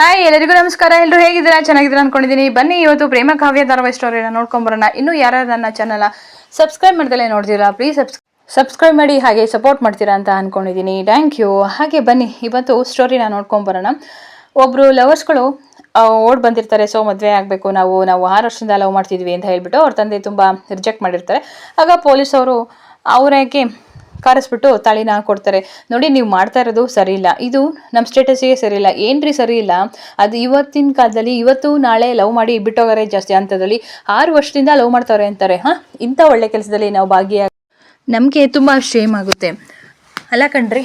Hi ಎಲ್ಲರಿಗೂ ನಮಸ್ಕಾರ. ಎಲ್ಲರೂ ಹೇಗಿದ್ದೀರಾ? ಚೆನ್ನಾಗಿದ್ದೀರಾ ಅನ್ಕೊಂಡಿದ್ದೀನಿ. ಬನ್ನಿ, ಇವತ್ತು ಪ್ರೇಮ ಕಾವ್ಯ ಧಾರಾವಾಹಿ ಸ್ಟೋರಿನ ನೋಡ್ಕೊಂಬರೋಣ ಇನ್ನು ಯಾರು ನನ್ನ ಚಾನಲ್ ಸಬ್ಸ್ಕ್ರೈಬ್ ಮಾಡ್ದಲೇ ನೋಡ್ತೀರಾ ಪ್ಲೀಸ್ ಸಬ್ಸ್ ಸಬ್ಸ್ಕ್ರೈಬ್ ಮಾಡಿ, ಹಾಗೆ ಸಪೋರ್ಟ್ ಮಾಡ್ತೀರಾ ಅಂತ ಅಂದ್ಕೊಂಡಿದ್ದೀನಿ ಥ್ಯಾಂಕ್ ಯು ಹಾಗೆ ಬನ್ನಿ, ಇವತ್ತು ಸ್ಟೋರಿನ ನೋಡ್ಕೊಂಬರೋಣ ಒಬ್ಬರು ಲವರ್ಸ್ಗಳು ಓಡ್ ಬಂದಿರ್ತಾರೆ. ಸೊ ಮದುವೆ ಆಗಬೇಕು. ನಾವು ನಾವು ಆರು ವರ್ಷದಿಂದ ಲವ್ ಮಾಡ್ತಿದ್ವಿ ಅಂತ ಹೇಳ್ಬಿಟ್ಟು ಅವ್ರ ತಂದೆ ತುಂಬ ರಿಜೆಕ್ಟ್ ಮಾಡಿರ್ತಾರೆ. ಆಗ ಪೊಲೀಸ್ ಅವರು ಅವರಿಗೆ ಕರೆಸ್ಬಿಟ್ಟು ತಾಳಿನ ಕೊಡ್ತಾರೆ. ನೋಡಿ, ನೀವು ಮಾಡ್ತಾ ಇರೋದು ಸರಿ ಇಲ್ಲ ಇದು ನಮ್ಮ ಸ್ಟೇಟಸ್ಗೆ ಸರಿ ಇಲ್ಲ ಏನ್ರಿ ಸರಿ ಇಲ್ಲ ಅದು ಇವತ್ತಿನ ಕಾಲದಲ್ಲಿ ಇವತ್ತು ನಾಳೆ ಲವ್ ಮಾಡಿ ಬಿಟ್ಟೋಗಾರೆ ಜಾಸ್ತಿ ಅಂಥದ್ರಲ್ಲಿ ಆರು ವರ್ಷದಿಂದ ಲವ್ ಮಾಡ್ತಾರೆ ಅಂತಾರೆ. ಹಾಂ? ಇಂಥ ಒಳ್ಳೆ ಕೆಲಸದಲ್ಲಿ ನಾವು ಭಾಗಿಯಾಗಿ ನಮಗೆ ತುಂಬ ಶೇಮ್ ಆಗುತ್ತೆ. ಅಲ್ಲ ಕಣ್ರಿ,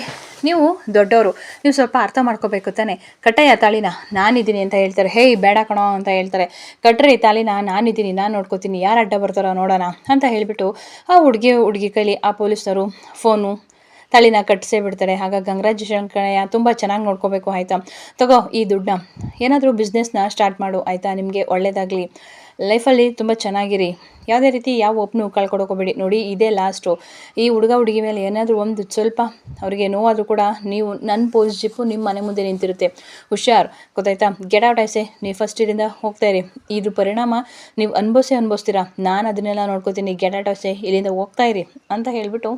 ನೀವು ದೊಡ್ಡವರು ನೀವು ಸ್ವಲ್ಪ ಅರ್ಥ ಮಾಡ್ಕೋಬೇಕು ತಾನೆ. ಕಟ್ಟಯ್ಯ ತಾಳಿನ, ನಾನಿದ್ದೀನಿ ಅಂತ ಹೇಳ್ತಾರೆ. ಹೇಯ್, ಬೇಡ ಕಣೋ ಅಂತ ಹೇಳ್ತಾರೆ. ಕಟ್ರಿ ತಾಳಿನ, ನಾನಿದ್ದೀನಿ, ನಾನು ನೋಡ್ಕೋತೀನಿ. ಯಾರು ಅಡ್ಡ ಬರ್ತಾರೋ ನೋಡೋಣ ಅಂತ ಹೇಳಿಬಿಟ್ಟು ಆ ಹುಡುಗಿ ಹುಡುಗಿ ಕೈಲಿ ಆ ಪೊಲೀಸ್ನವರು ಫೋನು ತಳಿನ ಕಟ್ಟಿಸೇ ಬಿಡ್ತಾರೆ. ಹಾಗಾಗಿ ಗಂಗರಾಜ್ ಶಂಕರಯ್ಯ ತುಂಬ ಚೆನ್ನಾಗಿ ನೋಡ್ಕೋಬೇಕು ಆಯಿತಾ? ತಗೋ ಈ ದುಡ್ಡನ್ನ. ಏನಾದರೂ ಬಿಸ್ನೆಸ್ನ ಸ್ಟಾರ್ಟ್ ಮಾಡು ಆಯಿತಾ? ನಿಮಗೆ ಒಳ್ಳೆಯದಾಗಲಿ ಲೈಫಲ್ಲಿ ತುಂಬ ಚೆನ್ನಾಗಿರಿ. ಯಾವುದೇ ರೀತಿ ಯಾವ ಒಪ್ಪನೂ ಕಳ್ಕೊಡೋಕೋಬೇಡಿ ನೋಡಿ, ಇದೇ ಲಾಸ್ಟು ಈ ಹುಡುಗ ಹುಡುಗಿ ಮೇಲೆ ಏನಾದರೂ ಒಂದು ಸ್ವಲ್ಪ ಅವರಿಗೆ ನೋವಾದರೂ ಕೂಡ ನೀವು ನನ್ನ ಪೋಸ್ ಜಿಪ್ಪು ನಿಮ್ಮ ಮನೆ ಮುಂದೆ ನಿಂತಿರುತ್ತೆ. ಹುಷಾರ್, ಗೊತ್ತಾಯ್ತಾ? ಗೆಟ್ ಔಟ್ ಐಸೆ ನೀವು ಫಸ್ಟ್ ಇಯರಿಂದ ಹೋಗ್ತಾ ಇರಿ. ಇದ್ರ ಪರಿಣಾಮ ನೀವು ಅನುಭವಿಸೇ ಅನುಭವಿಸ್ತೀರಾ? ನಾನು ಅದನ್ನೆಲ್ಲ ನೋಡ್ಕೋತೀನಿ. ಗೆಟ್ ಔಟ್ ಐಸೆ ಇಲ್ಲಿಂದ ಹೋಗ್ತಾ ಇರಿ ಅಂತ ಹೇಳಿಬಿಟ್ಟು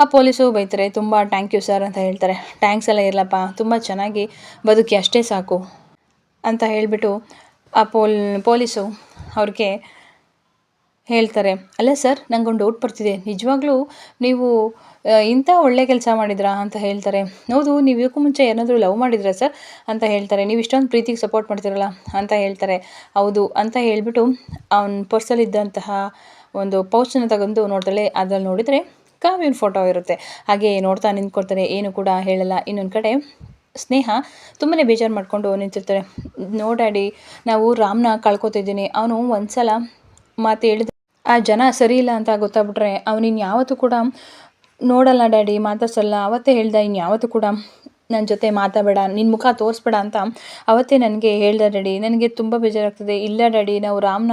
ಆ ಪೊಲೀಸು ಬೈತಾರೆ, ತುಂಬ ಥ್ಯಾಂಕ್ ಯು ಸರ್ ಅಂತ ಹೇಳ್ತಾರೆ. ಟ್ಯಾಂಕ್ಸ್ ಎಲ್ಲ ಇರಲಪ್ಪ, ತುಂಬ ಚೆನ್ನಾಗಿ ಬದುಕಿ ಅಷ್ಟೇ ಸಾಕು ಅಂತ ಹೇಳಿಬಿಟ್ಟು ಆ ಪೋಲ್, ಪೊಲೀಸು ಅವ್ರಿಗೆ ಹೇಳ್ತಾರೆ. ಅಲ್ಲ ಸರ್ ನನಗೊಂದು ಡೌಟ್ ಬರ್ತಿದೆ. ನಿಜವಾಗ್ಲೂ ನೀವು ಇಂಥ ಒಳ್ಳೆ ಕೆಲಸ ಮಾಡಿದ್ರಾ? ಅಂತ ಹೇಳ್ತಾರೆ. ಹೌದು, ನೀವು ಇದಕ್ಕೂ ಮುಂಚೆ ಏನಾದರೂ ಲವ್ ಮಾಡಿದ್ರಾ ಸರ್ ಅಂತ ಹೇಳ್ತಾರೆ. ನೀವು ಇಷ್ಟೊಂದು ಪ್ರೀತಿಗೆ ಸಪೋರ್ಟ್ ಮಾಡ್ತೀರಲ್ಲ? ಅಂತ ಹೇಳ್ತಾರೆ. ಹೌದು ಅಂತ ಹೇಳಿಬಿಟ್ಟು ಅವನ ಪರ್ಸಲ್ಲಿದ್ದಂತಹ ಒಂದು ಪೌಚನ್ನು ತಗೊಂಡು ನೋಡ್ತಾಳೆ ಅದ್ರಲ್ಲಿ ನೋಡಿದರೆ ಕಾವ್ಯನ ಫೋಟೋ ಇರುತ್ತೆ. ಹಾಗೆ ನೋಡ್ತಾ ನಿಂತ್ಕೊಳ್ತಾರೆ, ಏನು ಕೂಡ ಹೇಳಲ್ಲ. ಇನ್ನೊಂದು ಕಡೆ ಸ್ನೇಹ ತುಂಬಾ ಬೇಜಾರು ಮಾಡಿಕೊಂಡು ನಿಂತಿರ್ತಾರೆ. ನೋ ನಾವು ರಾಮ್ನ ಕಳ್ಕೊತಿದ್ದೀನಿ ಅವನು ಒಂದ್ಸಲ ಮಾತು ಹೇಳಿದ, ಆ ಜನ ಸರಿ ಇಲ್ಲ ಅಂತ ಗೊತ್ತಾಗ್ಬಿಟ್ರೆ ಅವನಿನ್ ಯಾವತ್ತೂ ಕೂಡ ನೋಡಲ್ಲ ಡ್ಯಾಡಿ, ಮಾತಾಡ್ಸಲ್ಲ. ಅವತ್ತೇ ಹೇಳ್ದ, ಇನ್ಯಾವತ್ತೂ ಕೂಡ ನನ್ನ ಜೊತೆ ಮಾತಾಡಬೇಡ ನಿನ್ನ ಮುಖ ತೋರಿಸ್ಬೇಡ ಅಂತ ಅವತ್ತೇ ನನಗೆ ಹೇಳ್ದ ಡ್ಯಾಡಿ ನನಗೆ ತುಂಬ ಬೇಜಾರಾಗ್ತದೆ. ಇಲ್ಲ ಡ್ಯಾಡಿ ನಾವು ರಾಮ್ನ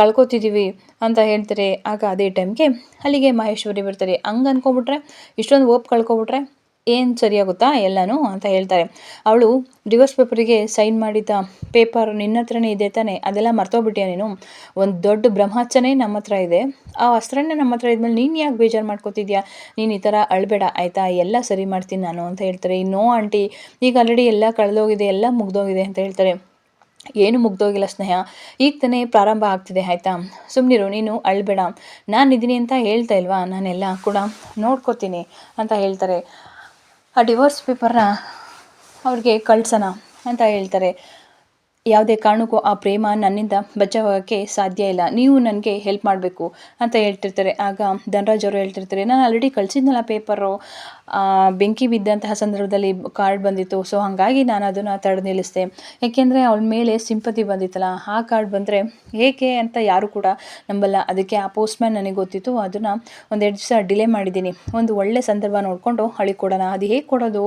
ಕಳ್ಕೊತಿದ್ದೀವಿ ಅಂತ ಹೇಳ್ತಾರೆ. ಆಗ ಅದೇ ಟೈಮ್ಗೆ ಅಲ್ಲಿಗೆ ಮಹೇಶ್ವರಿ ಬರ್ತಾರೆ. ಹಂಗೆ ಅಂದ್ಕೊಂಬಿಟ್ರೆ ಇಷ್ಟೊಂದು ಓಪ್ ಕಳ್ಕೊಬಿಟ್ರೆ ಏನು ಸರಿಯಾಗುತ್ತಾ ಎಲ್ಲನೂ ಅಂತ ಹೇಳ್ತಾರೆ. ಅವಳು ಡಿವೋರ್ಸ್ ಪೇಪರಿಗೆ ಸೈನ್ ಮಾಡಿದ್ದ ಪೇಪರ್ ನಿನ್ನ ಹತ್ರನೇ ಇದೆ ತಾನೆ, ಅದೆಲ್ಲ ಮರ್ತೋಗ್ಬಿಟ್ಟಿಯ ನೀನು? ಒಂದು ದೊಡ್ಡ ಬ್ರಹ್ಮಾಸ್ತ್ರನೇ ನಮ್ಮ ಹತ್ರ ಇದೆ. ಆ ಅಸ್ತ್ರನೇ ನಮ್ಮ ಹತ್ರ ಇದ್ಮೇಲೆ ನೀನು ಯಾಕೆ ಬೇಜಾರು ಮಾಡ್ಕೋತಿದ್ಯಾ? ನೀನು ಈ ಥರ ಅಳಬೇಡ, ಆಯಿತಾ? ಎಲ್ಲ ಸರಿ ಮಾಡ್ತೀನಿ ನಾನು ಅಂತ ಹೇಳ್ತಾರೆ. ನೋ ಆಂಟಿ, ಈಗ ಆಲ್ರೆಡಿ ಎಲ್ಲ ಕಳೆದೋಗಿದೆ, ಎಲ್ಲ ಮುಗ್ದೋಗಿದೆ ಅಂತ ಹೇಳ್ತಾರೆ. ಏನು ಮುಗ್ದೋಗಿಲ್ಲ ಸ್ನೇಹ. ಈಗ ತಾನೇ ಪ್ರಾರಂಭ ಆಗ್ತಿದೆ, ಆಯಿತಾ? ಸುಮ್ಮನಿರು ನೀನು ಅಳ್ಬೇಡ. ನಾನು ಇದ್ದೀನಿ ಅಂತ ಹೇಳ್ತಾ ಇಲ್ವಾ? ನಾನೆಲ್ಲ ಕೂಡ ನೋಡ್ಕೋತೀನಿ ಅಂತ ಹೇಳ್ತಾರೆ. ಆ ಡಿವೋರ್ಸ್ ಪೇಪರ್ನ ಅವ್ರಿಗೆ ಕಳ್ಸೋಣ ಅಂತ ಹೇಳ್ತಾರೆ. ಯಾವುದೇ ಕಾರಣಕ್ಕೂ ಆ ಪ್ರೇಮ ನನ್ನಿಂದ ಬಚಾವಾಗೋಕ್ಕೆ ಸಾಧ್ಯ ಇಲ್ಲ. ನೀವು ನನಗೆ ಹೆಲ್ಪ್ ಮಾಡಬೇಕು ಅಂತ ಹೇಳ್ತಿರ್ತಾರೆ. ಆಗ ಧನರಾಜ್ ಅವರು ಹೇಳ್ತಿರ್ತಾರೆ, ನಾನು ಆಲ್ರೆಡಿ ಕಳಿಸಿದ್ನಲ್ಲ ಪೇಪರು ಬೆಂಕಿ ಬಿದ್ದಂತಹ ಸಂದರ್ಭದಲ್ಲಿ ಕಾರ್ಡ್ ಬಂದಿತ್ತು. ಸೊ ಹಾಗಾಗಿ ನಾನು ಅದನ್ನು ತಡೆದು ನಿಲ್ಲಿಸಿದೆ. ಏಕೆಂದರೆ ಅವಳ ಮೇಲೆ ಸಿಂಪತಿ ಬಂದಿತ್ತಲ್ಲ. ಆ ಕಾರ್ಡ್ ಬಂದರೆ ಏಕೆ ಅಂತ ಯಾರು ಕೂಡ ನಂಬಲ್ಲ. ಅದಕ್ಕೆ ಆ ಪೋಸ್ಟ್ಮ್ಯಾನ್ ನನಗೆ ಗೊತ್ತಿತ್ತು. ಅದನ್ನು ಒಂದೆರಡು ದಿವಸ ಡಿಲೇ ಮಾಡಿದ್ದೀನಿ. ಒಂದು ಒಳ್ಳೆ ಸಂದರ್ಭ ನೋಡಿಕೊಂಡು ಹಳಿ ಕೊಡೋಣ. ಅದು ಹೇಗೆ ಕೊಡೋದು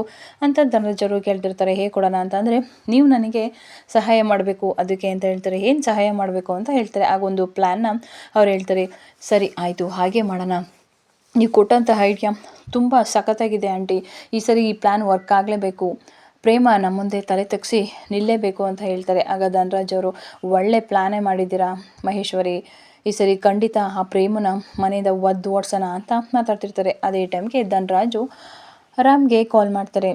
ಅಂತ ಧನರಾಜ್ ಅವರು ಕೇಳ್ತಿರ್ತಾರೆ. ಹೇಗೆ ಕೊಡೋಣ ಅಂತ ಅಂದರೆ, ನೀವು ನನಗೆ ಸಹಾಯ ಮಾಡಬೇಕು, ಅದಕ್ಕೆ ಅಂತ ಹೇಳ್ತಾರೆ. ಏನು ಸಹಾಯ ಮಾಡಬೇಕು ಅಂತ ಹೇಳ್ತಾರೆ. ಆಗ ಒಂದು ಪ್ಲ್ಯಾನ್ನ ಅವ್ರು ಹೇಳ್ತಾರೆ, ಸರಿ, ಆಯಿತು, ಹಾಗೆ ಮಾಡೋಣ. ನೀವು ಕೊಟ್ಟಂತಹ ಐಡಿಯಾ ತುಂಬ ಸಖತ್ತಾಗಿದೆ ಆಂಟಿ ಈ ಸರಿ ಈ ಪ್ಲ್ಯಾನ್ ವರ್ಕ್ ಆಗಲೇಬೇಕು. ಪ್ರೇಮ ನಮ್ಮ ಮುಂದೆ ತಲೆ ತಗ್ಸಿ ನಿಲ್ಲೇಬೇಕು ಅಂತ ಹೇಳ್ತಾರೆ. ಆಗ ಧನರಾಜ್ ಅವರು, ಒಳ್ಳೆ ಪ್ಲ್ಯಾನೇ ಮಾಡಿದ್ದೀರಾ, ಮಹೇಶ್ವರಿ? ಈ ಸರಿ ಖಂಡಿತ ಆ ಪ್ರೇಮನ ಮನೆಯಿಂದ ಒದ್ದು ಓಡಿಸೋಣ ಅಂತ ಮಾತಾಡ್ತಿರ್ತಾರೆ. ಅದೇ ಟೈಮ್ಗೆ ಧನರಾಜು ರಾಮ್ಗೆ ಕಾಲ್ ಮಾಡ್ತಾರೆ.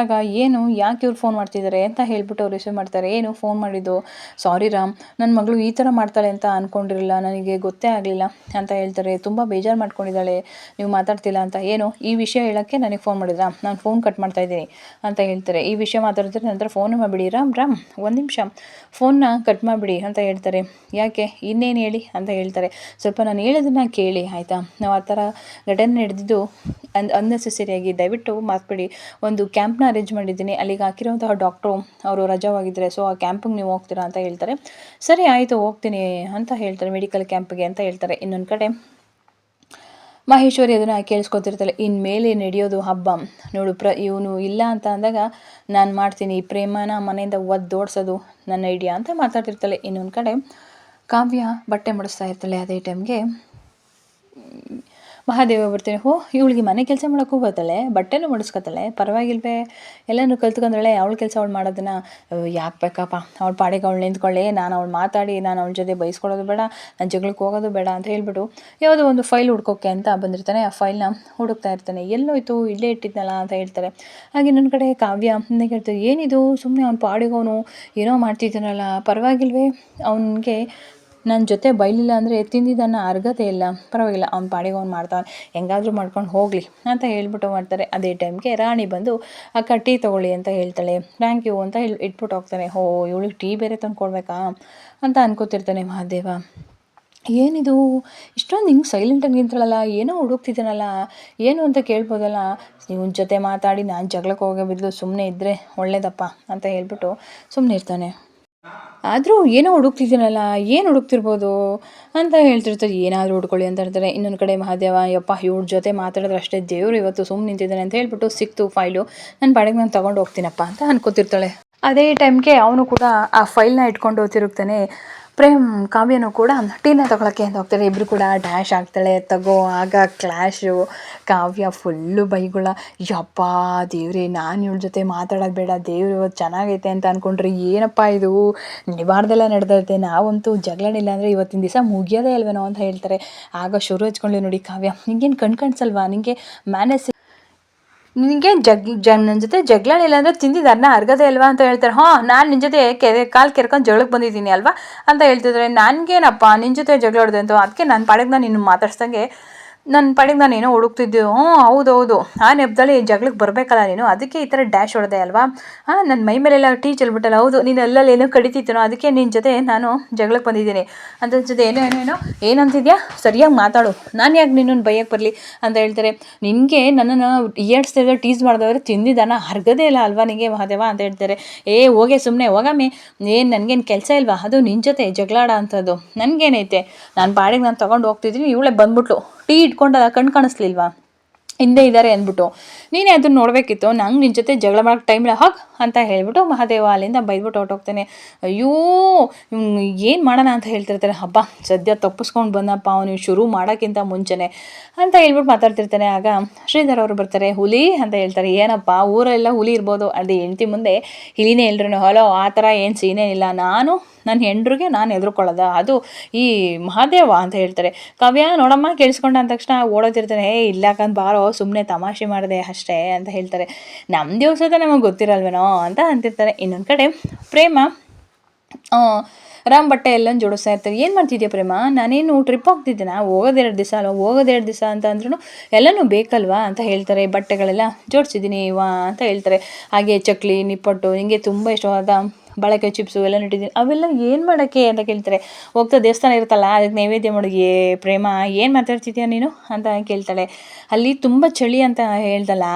ಆಗ ಏನು ಯಾಕೆ ಇವ್ರು ಫೋನ್ ಮಾಡ್ತಿದ್ದಾರೆ ಅಂತ ಹೇಳ್ಬಿಟ್ಟು ಅವ್ರು ರಿಸೀವ್ ಮಾಡ್ತಾರೆ. ಏನು ಫೋನ್ ಮಾಡಿದ್ದು? ಸಾರಿ ರಾಮ್ ನನ್ನ ಮಗಳು ಈ ಥರ ಮಾಡ್ತಾಳೆ ಅಂತ ಅಂದ್ಕೊಂಡಿರಲಿಲ್ಲ ನನಗೆ ಗೊತ್ತೇ ಆಗಲಿಲ್ಲ ಅಂತ ಹೇಳ್ತಾರೆ. ತುಂಬ ಬೇಜಾರು ಮಾಡ್ಕೊಂಡಿದ್ದಾಳೆ. ನೀವು ಮಾತಾಡ್ತಿಲ್ಲ ಅಂತ. ಏನು, ಈ ವಿಷಯ ಹೇಳೋಕ್ಕೆ ನನಗೆ ಫೋನ್ ಮಾಡಿದ್ರಾ? ನಾನು ಫೋನ್ ಕಟ್ ಮಾಡ್ತಾ ಇದ್ದೀನಿ ಅಂತ ಹೇಳ್ತಾರೆ. ಈ ವಿಷಯ ಮಾತಾಡಿದ್ರೆ ನಂತರ ಫೋನ್ ಮಾಡಿಬಿಡಿ ರಾಮ್ ರಾಮ್, ಒಂದು ನಿಮಿಷ. ಫೋನ್ನ ಕಟ್ ಮಾಡಿಬಿಡಿ ಅಂತ ಹೇಳ್ತಾರೆ. ಯಾಕೆ? ಇನ್ನೇನು ಹೇಳಿ ಅಂತ ಹೇಳ್ತಾರೆ. ಸ್ವಲ್ಪ ನಾನು ಹೇಳೋದನ್ನು ಕೇಳಿ, ಆಯಿತಾ? ನಾವು ಆ ಥರ ಘಟನೆ ನಡೆದಿದ್ದು ಅನ್ ಅನ್ನೆಸೆಸರಿಯಾಗಿ ದಯವಿಟ್ಟು ಮಾತ್ಬಿಡಿ. ಒಂದು ಕ್ಯಾಂಪ್ನ ಅರೇಂಜ್ ಮಾಡಿದ್ದೀನಿ. ಅಲ್ಲಿಗೆ ಹಾಕಿರೋಂತಹ ಡಾಕ್ಟ್ರು ಅವರು ರಜಾವಾಗಿದ್ದರೆ ಸೊ ಆ ಕ್ಯಾಂಪಿಗೆ ನೀವು ಹೋಗ್ತೀರಾ ಅಂತ ಹೇಳ್ತಾರೆ. ಸರಿ, ಆಯಿತು, ಹೋಗ್ತೀನಿ ಅಂತ ಹೇಳ್ತಾರೆ ಮೆಡಿಕಲ್ ಕ್ಯಾಂಪಿಗೆ ಅಂತ ಹೇಳ್ತಾರೆ. ಇನ್ನೊಂದು ಕಡೆ ಮಹೇಶ್ವರಿ ಅದನ್ನು ಕೇಳಿಸ್ಕೊತಿರ್ತಾಳೆ. ಇನ್ಮೇಲೆ ನಡೆಯೋದು ಹಬ್ಬ. ನೋಡು, ಪ್ರ, ಇವನು ಇಲ್ಲ ಅಂತ ಅಂದಾಗ ನಾನು ಮಾಡ್ತೀನಿ, ಈ ಪ್ರೇಮನ ಮನೆಯಿಂದ ಒದ್ದೋಡ್ಸೋದು ನನ್ನ ಐಡಿಯಾ ಅಂತ ಮಾತಾಡ್ತಿರ್ತಾಳೆ. ಇನ್ನೊಂದು ಕಡೆ ಕಾವ್ಯ ಬಟ್ಟೆ ಮಡಿಸ್ತಾ ಇರ್ತಾಳೆ ಅದೇ ಟೈಮ್ಗೆ ಮಹಾದೇವ ಬರ್ತೀನಿ. ಹೋ, ಇವಳಿಗೆ ಮನೆ ಕೆಲಸ ಮಾಡೋಕ್ಕೂ ಬರ್ತಾಳೆ ಬಟ್ಟೆನೂ ಮಡಿಸ್ಕೊತಾಳೆ ಪರವಾಗಿಲ್ವೇ? ಎಲ್ಲನೂ ಕಲ್ತ್ಕೊಂಡ್ರಳೆ, ಅವಳ ಕೆಲಸ ಅವಳು ಮಾಡೋದನ್ನ. ಯಾಕೆ ಬೇಕಪ್ಪ? ಅವಳ ಪಾಡಿಗೆ ಅವಳು ನಿಂತ್ಕೊಳ್ಳಿ, ನಾನು ಅವಳು ಮಾತಾಡಿ, ನಾನು ಅವಳ ಜೊತೆ ಬೈಸ್ಕೊಳ್ಳೋದು ಬೇಡ, ನಾನು ಜಗಳಕ್ಕೆ ಹೋಗೋದು ಬೇಡ ಅಂತ ಹೇಳ್ಬಿಟ್ಟು ಯಾವುದೋ ಒಂದು ಫೈಲ್ ಹುಡ್ಕೋಕ್ಕೆ ಅಂತ ಬಂದಿರ್ತಾನೆ. ಆ ಫೈಲ್ನ ಹುಡುಕ್ತಾ ಇರ್ತಾನೆ. ಎಲ್ಲೋಯ್ತು, ಇಲ್ಲೇ ಇಟ್ಟಿದ್ನಲ್ಲ ಅಂತ ಹೇಳ್ತಾರೆ. ಹಾಗೆ ನನ್ನ ಕಡೆ ಕಾವ್ಯ ಹೇಳ್ತಾರೆ ಏನಿದು? ಸುಮ್ಮನೆ ಅವ್ನು ಪಾಡಿಗೆ ಅವನು ಏನೋ ಮಾಡ್ತಿದ್ದಾನಲ್ಲ, ಪರವಾಗಿಲ್ವೇ? ಅವನಿಗೆ ನನ್ನ ಜೊತೆ ಬೈಲಿಲ್ಲ ಅಂದರೆ ತಿಂದಿದ್ದನ್ನು ಅರ್ಗತೆ ಇಲ್ಲ. ಪರವಾಗಿಲ್ಲ, ಅವ್ನು ಪಾಡಿಗೆ ಅವ್ನು ಮಾಡ್ತಾನೆ ಹೆಂಗಾದ್ರೂ ಮಾಡ್ಕೊಂಡು ಹೋಗಲಿ ಅಂತ ಹೇಳ್ಬಿಟ್ಟು ಮಾಡ್ತಾರೆ. ಅದೇ ಟೈಮ್ಗೆ ರಾಣಿ ಬಂದು, ಅಕ್ಕ, ಟೀ ತೊಗೊಳ್ಳಿ ಅಂತ ಹೇಳ್ತಾಳೆ. ಥ್ಯಾಂಕ್ ಯು ಅಂತ ಹೇಳಿ ಇಟ್ಬಿಟ್ಟು ಹೋಗ್ತಾನೆ. ಹೋ, ಇವಳಿಗೆ ಟೀ ಬೇರೆ ತಂದು ಕೊಡ್ಬೇಕಾ? ಅಂತ ಅನ್ಕೋತಿರ್ತಾನೆ ಮಹಾದೇವ. ಏನಿದು? ಇಷ್ಟೊಂದು ಹಿಂಗೆ ಸೈಲೆಂಟಾಗಿ ನಿಂತಳಲ್ಲ ಏನೋ ಹುಡುಕ್ತಿದ್ದಾನಲ್ಲ ಏನು ಅಂತ ಕೇಳ್ಬೋದಲ್ಲ? ಇವನ ಜೊತೆ ಮಾತಾಡಿ ನಾನು ಜಗಳಕ್ಕೆ ಹೋಗೋ ಬಿದ್ದು ಸುಮ್ಮನೆ ಇದ್ದರೆ ಒಳ್ಳೇದಪ್ಪ, ಅಂತ ಹೇಳ್ಬಿಟ್ಟು ಸುಮ್ಮನೆ ಇರ್ತಾನೆ. ಆದರೂ ಏನೋ ಹುಡುಕ್ತಿದ್ದೀನಲ್ಲ, ಏನು ಹುಡುಕ್ತಿರ್ಬೋದು ಅಂತ ಹೇಳ್ತಿರ್ತಾರೆ. ಏನಾದರೂ ಹುಡ್ಕೊಳ್ಳಿ ಅಂತ ಹೇಳ್ತಾರೆ. ಇನ್ನೊಂದು ಕಡೆ ಮಹಾದೇವ, ಯಪ್ಪ, ಇವ್ರ ಜೊತೆ ಮಾತಾಡಿದ್ರೆ ಅಷ್ಟೇ ದೇವರು ಇವತ್ತು ಸುಮ್ಮನೆ ನಿಂತಿದ್ದಾನೆ ಅಂತ ಹೇಳ್ಬಿಟ್ಟು ಸಿಕ್ತು ಫೈಲು. ನನ್ನ ಪಾಡಿಗೆ ನಾನು ತೊಗೊಂಡು ಹೋಗ್ತೀನಪ್ಪ ಅಂತ ಅನ್ಕೋತಿರ್ತಾಳೆ. ಅದೇ ಟೈಮ್ಗೆ ಅವನು ಕೂಡ ಆ ಫೈಲ್ನ ಇಟ್ಕೊಂಡು ತಿರುಗ್ತಾನೆ ಪ್ರೇಮ್ ಕಾವ್ಯನೂ ಕೂಡ ಟೀನ ತಗೊಳಕ್ಕೆ ಅಂತ ಹೋಗ್ತಾರೆ. ಇಬ್ಬರು ಕೂಡ ಡ್ಯಾಶ್ ಆಗ್ತಾಳೆ. ತಗೋ, ಆಗ ಕ್ಲ್ಯಾಶು ಕಾವ್ಯ ಫುಲ್ಲು ಬೈಗುಳ. ಯಪ್ಪ, ದೇವ್ರಿ, ನಾನು ಇವಳ ಜೊತೆ ಮಾತಾಡೋದು ಬೇಡ. ದೇವ್ರು ಚೆನ್ನಾಗೈತೆ ಅಂತ ಅಂದ್ಕೊಂಡ್ರೆ ಏನಪ್ಪ ಇದು? ನಿವಾರ್ದೆಲ್ಲ ನಡೆದೈತೆ. ನಾವಂತೂ ಜಗಳನಿಲ್ಲ ಅಂದರೆ ಇವತ್ತಿನ ದಿವಸ ಮುಗಿಯೋದೇ ಇಲ್ವೇನೋ ಅಂತ ಹೇಳ್ತಾರೆ. ಆಗ ಶುರು ಹಚ್ಕೊಂಡ್ಲಿ ನೋಡಿ ಕಾವ್ಯ. ನಿಂಗೇನು ಕಣ್ ಕಾಣಿಸಲ್ವಾ? ನಿಂಗೆ ಮ್ಯಾನೇಜ್ ನಿನಗೆ ಜಗ್ ಜ ನನ್ನ ಜೊತೆ ಜಗಳಾಡಿಲ್ಲ ಅಂದರೆ ತಿಂದಿದ್ದಾರೆ ಅನ್ನ ಅರ್ಗದೆ ಅಲ್ವಾ ಅಂತ ಹೇಳ್ತಾರೆ. ಹಾಂ, ನಾನು ನಿನ್ನ ಜೊತೆ ಕೆರೆ ಕಾಲು ಕೆರ್ಕೊಂಡು ಜಗಳಕ್ಕೆ ಬಂದಿದ್ದೀನಿ ಅಲ್ವಾ? ಅಂತ ಹೇಳ್ತಿದ್ರೆ, ನನಗೇನಪ್ಪ ನಿನ್ನ ಜೊತೆ ಜಗಳ ಅಂತ ಅದಕ್ಕೆ ನನ್ನ ಪಾಡಿಗೆ ನಾನು ನಿನ್ನ ಮಾತಾಡ್ಸ್ದಂಗೆ ನನ್ನ ಪಾಡಿಗೆ ನಾನು ಏನೋ ಹುಡುಕ್ತಿದ್ದೆ. ಹ್ಞೂ ಹೌದು ಆ ನೆಪದಲ್ಲಿ ಜಗಳಕ್ಕೆ ಬರಬೇಕಲ್ಲ ನೀನು? ಅದಕ್ಕೆ ಈ ಥರ ಡ್ಯಾಶ್ ಹೊಡೆದೆ ಅಲ್ವಾ? ಹಾಂ ನನ್ನ ಮೈ ಮೇಲೆಲ್ಲ ಟೀ ಚೆಲ್ಬಿಟ್ಟಲ್ಲ ಹೌದು, ನೀನು ಅಲ್ಲಲ್ಲಿ ಏನೋ ಕಡಿತಿತ್ತೇನೋ ಅದಕ್ಕೆ ನಿನ್ನ ಜೊತೆ ನಾನು ಜಗಳಕ್ಕೆ ಬಂದಿದ್ದೀನಿ. ಅಂತ ಜೊತೆ ಏನೋ ಏನೋ ಏನೋ. ಏನಂತಿದ್ಯಾ? ಸರಿಯಾಗಿ ಮಾತಾಡು. ನಾನು ಯಾಕೆ ನಿನ್ನನ್ನು ಬೈಯಕ್ಕೆ ಬರಲಿ ಅಂತ ಹೇಳ್ತಾರೆ. ನಿನಗೆ ನನ್ನನ್ನು ಇಯರ್ಸ್ತಿದ್ರೆ ಟೀಸ್ ಮಾಡಿದವರು ತಿಂದಿದ್ದಾನ? ಹರ್ಗದೇ ಇಲ್ಲ ಅಲ್ವಾ ನಿನಗೆ ಮಹಾದೇವ ಅಂತ ಹೇಳ್ತಾರೆ. ಏ, ಹೋಗೆ ಸುಮ್ಮನೆ ಹೋಗಾಮೆ ಏನು ನನಗೇನು ಕೆಲಸ ಇಲ್ವಾ? ಅದು ನಿನ್ನ ಜೊತೆ ಜಗಳಾಡ ಅಂಥದ್ದು ನನಗೇನೈತೆ? ನಾನು ಪಾಡಿಗೆ ನಾನು ತೊಗೊಂಡು ಹೋಗ್ತಿದ್ದೀನಿ. ಇವಳೆ ಬಂದ್ಬಿಟ್ಲು. ಟೀ ಇಟ್ಕೊಂಡಲ್ಲ ಕಣ್ ಕಾಣಿಸ್ಲಿಲ್ವಾ? ಹಿಂದೆ ಇದ್ದಾರೆ ಅಂದ್ಬಿಟ್ಟು. ನೀನೇ ಅದನ್ನ ನೋಡಬೇಕಿತ್ತು, ನಂಗೆ ನಿನ್ನ ಜೊತೆ ಜಗಳ ಮಾಡೋಕ್ಕೆ ಟೈಮ್ ಇಲ್ಲ ಹಾಕ್ ಅಂತ ಹೇಳ್ಬಿಟ್ಟು ಮಹಾದೇವ ಅಲ್ಲಿಂದ ಬೈದ್ಬಿಟ್ಟು ಹೊರಟೋಗ್ತಾನೆ. ಅಯ್ಯೋ ಏನು ಮಾಡೋಣ ಅಂತ ಹೇಳ್ತಿರ್ತಾರೆ ಹಬ್ಬ, ಸದ್ಯ ತಪ್ಪಿಸ್ಕೊಂಡು ಬಂದಪ್ಪ ಅವನು ಶುರು ಮಾಡೋಕ್ಕಿಂತ ಮುಂಚೆನೆ ಅಂತ ಹೇಳ್ಬಿಟ್ಟು ಮಾತಾಡ್ತಿರ್ತಾನೆ. ಆಗ ಶ್ರೀಧರ್ ಅವರು ಬರ್ತಾರೆ, ಹುಲಿ ಅಂತ ಹೇಳ್ತಾರೆ. ಏನಪ್ಪ, ಊರಲ್ಲೆಲ್ಲ ಹುಲಿ ಇರ್ಬೋದು. ಅದೇ ಹೆಂಡ್ತಿ ಮುಂದೆ ಹಿಲಿನೇ ಇಲ್ರಿ ಹಲೋ, ಆ ಥರ ಏನು ಸೀನೇ ಇಲ್ಲ. ನಾನು ನನ್ನ ಹೆಂಡ್ರಿಗೆ ನಾನು ಎದುರುಕೊಳ್ಳೋದ ಅದು ಈ ಮಹಾದೇವ ಅಂತ ಹೇಳ್ತಾರೆ. ಕವ್ಯ, ನೋಡಮ್ಮ, ಕೇಳಿಸ್ಕೊಂಡ ಅಂದ ತಕ್ಷಣ ಓಡೋತಿರ್ತಾನೆ ಏ ಇಲ್ಲಕಂತ ಬಾರೋ ಸುಮ್ಮನೆ ತಮಾಷೆ ಮಾಡಿದೆ ಅಷ್ಟೇ ಅಂತ ಹೇಳ್ತಾರೆ. ನಮ್ಮ ದಿವಸದ ನಮಗೆ ಗೊತ್ತಿರಲ್ವೇನೋ ಅಂತ ಅಂತಿರ್ತಾರೆ. ಇನ್ನೊಂದು ಕಡೆ ಪ್ರೇಮ ರಾಮ್ ಬಟ್ಟೆ ಎಲ್ಲ ಜೋಡಿಸ್ತಾ ಇರ್ತಾರೆ. ಏನು ಮಾಡ್ತಿದ್ಯಾ ಪ್ರೇಮ? ನಾನೇನು ಟ್ರಿಪ್ ಹೋಗ್ತಿದ್ದೀನ ಹೋಗೋದೆರಡು ದಿವಸ ಅಲ್ವಾ? ಹೋಗೋದೆರಡು ದಿವಸ ಅಂತ ಅಂದ್ರೂ ಎಲ್ಲನೂ ಬೇಕಲ್ವಾ ಅಂತ ಹೇಳ್ತಾರೆ. ಬಟ್ಟೆಗಳೆಲ್ಲ ಜೋಡಿಸಿದ್ದೀನಿ ವಾ ಅಂತ ಹೇಳ್ತಾರೆ. ಹಾಗೆ ಚಕ್ಲಿ, ನಿಪ್ಪಟ್ಟು ನಿಮಗೆ ತುಂಬ ಇಷ್ಟವಾದ ಬಳಕೆ ಚಿಪ್ಸು ಎಲ್ಲ ಇಟ್ಟಿದ್ದೀನಿ. ಅವೆಲ್ಲ ಏನು ಮಾಡೋಕ್ಕೆ ಅಂತ ಕೇಳ್ತಾರೆ. ಹೋಗ್ತಾ ದೇವಸ್ಥಾನ ಇರುತ್ತಲ್ಲ, ಅದಕ್ಕೆ ನೈವೇದ್ಯ ಮಾಡೋದು ಪ್ರೇಮ, ಏನು ಮಾತಾಡ್ತಿದ್ಯಾ ನೀನು ಅಂತ ಕೇಳ್ತಾಳೆ. ಅಲ್ಲಿ ತುಂಬ ಚಳಿ ಅಂತ ಹೇಳ್ದಲ್ಲ,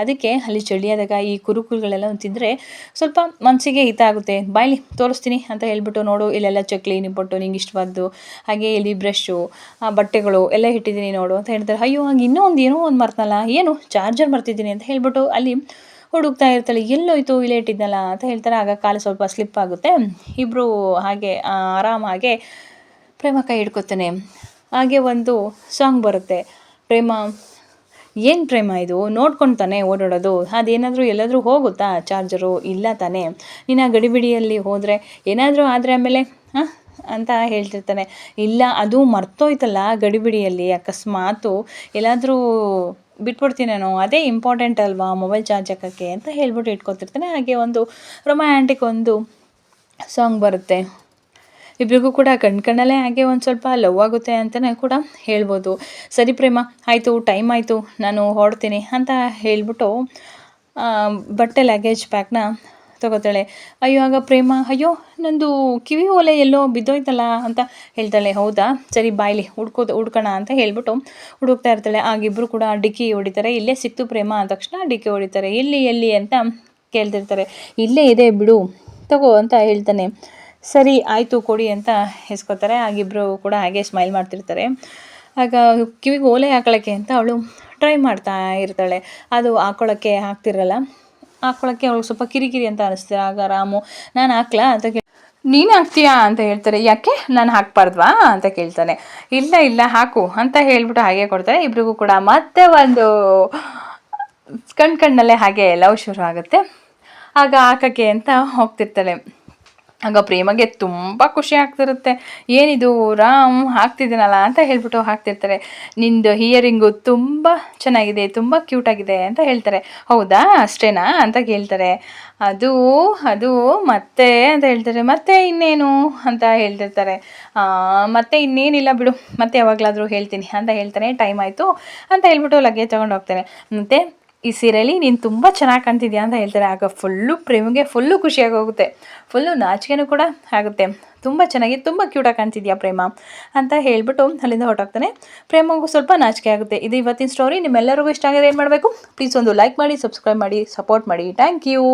ಅದಕ್ಕೆ ಅಲ್ಲಿ ಚಳಿಯಾದಾಗ ಈ ಕುರುಕುರುಗಳೆಲ್ಲ ತಿಂದರೆ ಸ್ವಲ್ಪ ಮನಸ್ಸಿಗೆ ಹಿತ ಆಗುತ್ತೆ. ಬಾಯ್ಲಿ ತೋರಿಸ್ತೀನಿ ಅಂತ ಹೇಳ್ಬಿಟ್ಟು ನೋಡು, ಇಲ್ಲೆಲ್ಲ ಚಕ್ಲಿ, ನಿಪ್ಪಟ್ಟು, ನಿಂಗೆ ಇಷ್ಟವಾದ್ದು. ಹಾಗೆ ಇಲ್ಲಿ ಬ್ರಷ್ಷು ಬಟ್ಟೆಗಳು ಎಲ್ಲ ಇಟ್ಟಿದ್ದೀನಿ ನೋಡು ಅಂತ ಹೇಳ್ತಾರೆ. ಅಯ್ಯೋ, ಹಂಗೆ ಇನ್ನೂ ಒಂದು ಏನೋ ಒಂದು ಮರ್ತನಲ್ಲ, ಏನು ಚಾರ್ಜರ್ ಮರ್ತಿದ್ದೀನಿ ಅಂತ ಹೇಳ್ಬಿಟ್ಟು ಅಲ್ಲಿ ಹುಡುಕ್ತಾ ಇರ್ತಾಳೆ, ಎಲ್ಲೋಯ್ತು, ಇಲ್ಲೇ ಅಂತ ಹೇಳ್ತಾರೆ. ಆಗ ಕಾಲು ಸ್ವಲ್ಪ ಸ್ಲಿಪ್ ಆಗುತ್ತೆ. ಇಬ್ಬರು ಹಾಗೆ ಆರಾಮಾಗೆ ಪ್ರೇಮ ಕೈ ಹಿಡ್ಕೊತಾನೆ. ಹಾಗೆ ಒಂದು ಸಾಂಗ್ ಬರುತ್ತೆ. ಪ್ರೇಮ, ಏನು ಪ್ರೇಮ ಇದು? ನೋಡ್ಕೊಂಡು ತಾನೆ ಓಡಾಡೋದು. ಅದೇನಾದರೂ ಎಲ್ಲಾದರೂ ಹೋಗುತ್ತಾ? ಚಾರ್ಜರು ಇಲ್ಲ ತಾನೇ. ನೀನು ಗಡಿಬಿಡಿಯಲ್ಲಿ ಹೋದರೆ ಏನಾದರೂ ಆದರೆ ಆಮೇಲೆ, ಹಾಂ? ಅಂತ ಹೇಳ್ತಿರ್ತಾನೆ. ಇಲ್ಲ, ಅದು ಮರ್ತೋಯ್ತಲ್ಲ ಗಡಿಬಿಡಿಯಲ್ಲಿ ಅಕಸ್ಮಾತು. ಎಲ್ಲಾದರೂ ಬಿಟ್ಬಿಡ್ತೀನೇನೋ ಅದೇ ಇಂಪಾರ್ಟೆಂಟ್ ಅಲ್ವಾ ಮೊಬೈಲ್ ಚಾರ್ಜ್ ಹಾಕೋಕ್ಕೆ ಅಂತ ಹೇಳ್ಬಿಟ್ಟು ಇಟ್ಕೊತಿರ್ತಾನೆ. ಹಾಗೆ ಒಂದು ರೊಮ್ಯಾಂಟಿಕ್ ಒಂದು ಸಾಂಗ್ ಬರುತ್ತೆ. ಇಬ್ಬರಿಗೂ ಕೂಡ ಕಣ್ ಕಣ್ಣಲ್ಲೇ ಹಾಗೆ ಒಂದು ಸ್ವಲ್ಪ ಲವ್ ಆಗುತ್ತೆ ಅಂತಲೇ ಕೂಡ ಹೇಳ್ಬೋದು. ಸರಿ ಪ್ರೇಮ, ಆಯಿತು ಟೈಮ್ ಆಯಿತು, ನಾನು ಹೊರಡ್ತೀನಿ ಅಂತ ಹೇಳಿಬಿಟ್ಟು ಬಟ್ಟೆ ಲಗೇಜ್ ಪ್ಯಾಕ್ನ ತಗೋತಾಳೆ, ಅಯ್ಯೋ, ಆಗ ಪ್ರೇಮ, ಅಯ್ಯೋ, ನಂದು ಕಿವಿ ಓಲೆ ಎಲ್ಲೋ ಬಿದ್ದೋಯ್ತಲ್ಲ ಅಂತ ಹೇಳ್ತಾಳೆ. ಹೌದಾ? ಸರಿ ಬಾಯ್ಲಿ ಹುಡ್ಕೋದು ಹುಡ್ಕೋಣ ಅಂತ ಹೇಳ್ಬಿಟ್ಟು ಹುಡುಕ್ತಾ ಇರ್ತಾಳೆ. ಆಗಿಬ್ಬರು ಕೂಡ ಡಿಕ್ಕಿ ಹೊಡಿತಾರೆ. ಇಲ್ಲೇ ಸಿಕ್ತು ಪ್ರೇಮ ಅಂದ ತಕ್ಷಣ ಡಿಕ್ಕಿ ಹೊಡಿತಾರೆ. ಎಲ್ಲಿ ಎಲ್ಲಿ? ಅಂತ ಕೇಳ್ತಿರ್ತಾರೆ. ಇಲ್ಲೇ ಇದೆ, ಬಿಡು, ತಗೋ ಅಂತ ಹೇಳ್ತಾನೆ. ಸರಿ, ಆಯಿತು, ಕೊಡಿ ಅಂತ ಹೆಸ್ಕೋತಾರೆ. ಆಗಿಬ್ಬರು ಕೂಡ ಹಾಗೆ ಸ್ಮೈಲ್ ಮಾಡ್ತಿರ್ತಾರೆ. ಆಗ ಕಿವಿಗೆ ಓಲೆ ಹಾಕೊಳ್ಳೋಕ್ಕೆ ಅಂತ ಅವಳು ಟ್ರೈ ಮಾಡ್ತಾ ಇರ್ತಾಳೆ. ಅದು ಹಾಕೊಳ್ಳೋಕ್ಕೆ ಆಗ್ತಿರಲ್ಲ ಹಾಕ್ಕೊಳ್ಳೋಕ್ಕೆ ಅವ್ಳಿಗೆ ಸ್ವಲ್ಪ ಕಿರಿಕಿರಿ ಅಂತ ಅನಿಸ್ತಾರೆ ಆಗ ರಾಮು, ನಾನು ಹಾಕ್ಲಾ? ಅಂತ ಕೇಳಿ, ನೀನು ಹಾಕ್ತೀಯಾ? ಅಂತ ಹೇಳ್ತಾರೆ. ಯಾಕೆ? ನಾನು ಹಾಕ್ಬಾರ್ದ್ವಾ? ಅಂತ ಕೇಳ್ತಾನೆ. ಇಲ್ಲ ಇಲ್ಲ, ಹಾಕು, ಅಂತ ಹೇಳ್ಬಿಟ್ಟು ಹಾಗೆ ಕೊಡ್ತಾರೆ. ಇಬ್ರಿಗೂ ಕೂಡ ಮತ್ತೆ ಒಂದು ಕಣ್ ಕಣ್ಣಲ್ಲೇ ಹಾಗೆ ಲವ್ ಶುರು ಆಗುತ್ತೆ. ಆಗ ಹಾಕಕ್ಕೆ ಅಂತ ಹೋಗ್ತಿರ್ತಾಳೆ. ಆಗ ಪ್ರೇಮಗೆ ತುಂಬ ಖುಷಿ ಆಗ್ತಿರುತ್ತೆ. ಏನಿದು, ರಾಮ್, ಹಾಕ್ತಿದ್ದೀನಲ್ಲ ಅಂತ ಹೇಳ್ಬಿಟ್ಟು ಹಾಕ್ತಿರ್ತಾರೆ. ನಿಂದು ಹಿಯರಿಂಗು ತುಂಬ ಚೆನ್ನಾಗಿದೆ, ತುಂಬ ಕ್ಯೂಟಾಗಿದೆ ಅಂತ ಹೇಳ್ತಾರೆ. ಹೌದಾ, ಅಷ್ಟೇನಾ? ಅಂತ ಕೇಳ್ತಾರೆ. ಅದು ಅದು ಮತ್ತೆ ಅಂತ ಹೇಳ್ತಾರೆ. ಮತ್ತೆ ಇನ್ನೇನು? ಅಂತ ಹೇಳ್ತಿರ್ತಾರೆ. ಮತ್ತೆ ಇನ್ನೇನಿಲ್ಲ ಬಿಡು, ಮತ್ತೆ ಯಾವಾಗಲಾದರೂ ಹೇಳ್ತೀನಿ ಅಂತ ಹೇಳ್ತಾನೆ. ಟೈಮ್ ಆಯಿತು ಅಂತ ಹೇಳ್ಬಿಟ್ಟು ಲಗೇಜ್ ತೊಗೊಂಡು ಹೋಗ್ತಾನೆ. ಮತ್ತು ಈ ಸೀರೆಯಲ್ಲಿ ನೀನು ತುಂಬ ಚೆನ್ನಾಗಿ ಕಾಣ್ತಿದ್ಯಾ ಅಂತ ಹೇಳ್ತಾರೆ. ಆಗ ಫುಲ್ಲು ಪ್ರೇಮಿಗೆ ಫುಲ್ಲು ಖುಷಿಯಾಗಿ ಹೋಗುತ್ತೆ. ಫುಲ್ಲು ನಾಚಿಕೆನೂ ಕೂಡ ಆಗುತ್ತೆ. ತುಂಬ ಚೆನ್ನಾಗಿ, ತುಂಬ ಕ್ಯೂಟಾಗಿ ಕಾಣ್ತಿದ್ಯಾ ಪ್ರೇಮ? ಅಂತ ಹೇಳ್ಬಿಟ್ಟು ಅಲ್ಲಿಂದ ಹೊರಟೋಗ್ತಾನೆ. ಪ್ರೇಮಗೂ ಸ್ವಲ್ಪ ನಾಚಿಕೆ ಆಗುತ್ತೆ. ಇದು ಇವತ್ತಿನ ಸ್ಟೋರಿ ನಿಮ್ಮೆಲ್ಲರಿಗೂ ಇಷ್ಟ ಆಗಿದೆ ಏನು ಮಾಡಬೇಕು? ಪ್ಲೀಸ್ ಒಂದು ಲೈಕ್ ಮಾಡಿ ಸಬ್ಸ್ಕ್ರೈಬ್ ಮಾಡಿ ಸಪೋರ್ಟ್ ಮಾಡಿ. Thank you